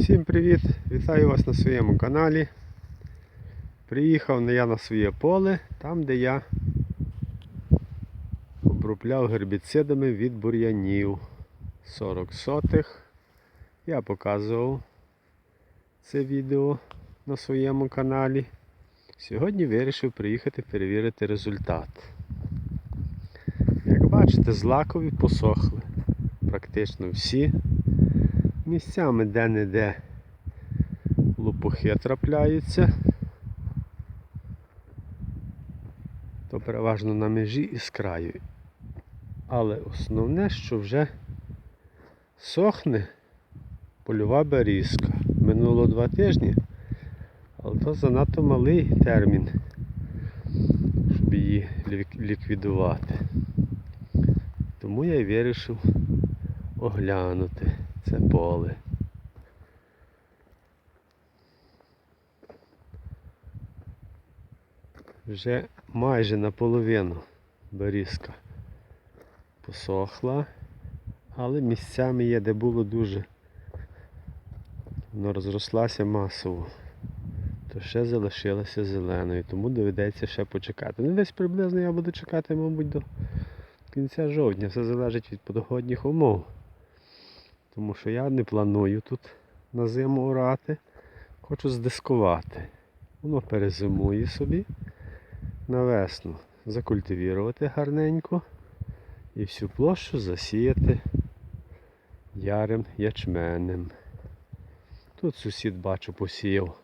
Всім привіт! Вітаю вас на своєму каналі. Приїхав я на своє поле, там де я обробляв гербіцидами від бур'янів 40 сотих. Я показував це відео на своєму каналі. Сьогодні вирішив приїхати перевірити результат. Як бачите, злакові посохли практично всі. Місцями де-не-де лопухи трапляються. То переважно на межі і з краю. Але основне, що вже сохне польова берізка. Минуло два тижні, але то занадто малий термін, щоб її ліквідувати. Тому я й вирішив оглянути це поле. Вже майже наполовину берізка посохла, але місцями є, де було дуже вона розрослася масово, то ще залишилася зеленою, тому доведеться ще почекати. Ну десь приблизно я буду чекати, мабуть, до кінця жовтня. Все залежить від погодних умов. Тому що я не планую тут на зиму орати. Хочу здискувати. Воно перезимує собі на весну. Закультивірувати гарненько і всю площу засіяти ярим ячменем. Тут сусід бачу посіяв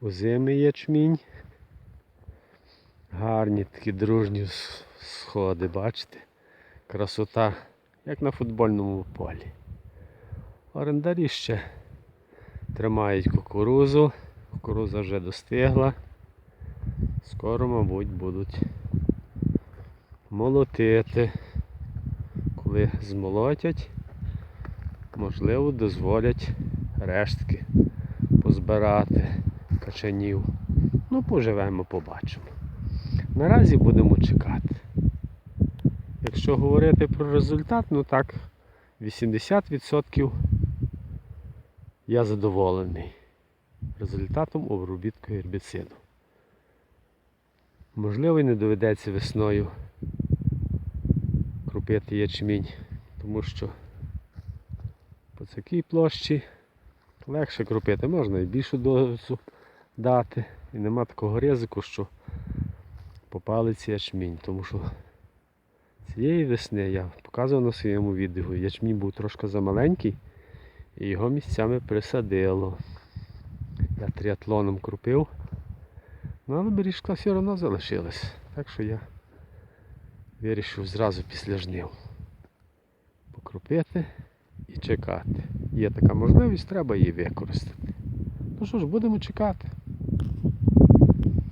озимий ячмінь. Гарні такі дружні сходи, бачите? Красота, як на футбольному полі. Орендарі ще тримають кукурузу. Кукуруза вже достигла. Скоро, мабуть, будуть молотити. Коли змолотять, можливо, дозволять рештки позбирати качанів. Ну, поживемо, побачимо. Наразі будемо чекати. Якщо говорити про результат, ну так, 80% я задоволений результатом обробітку гербіциду. Можливо, і не доведеться весною крупити ячмінь, тому що по такій площі легше крупити, можна і більшу дозу дати. І нема такого ризику, що попалиться ячмінь, тому що цієї весни я показував на своєму відео, ячмінь був трошки замаленький і його місцями присадило. Я тріатлоном крупив, ну але беріжка все одно залишилась. Так що я вирішив зразу після жнив покрупити і чекати. Є така можливість, треба її використати. Ну що ж, будемо чекати.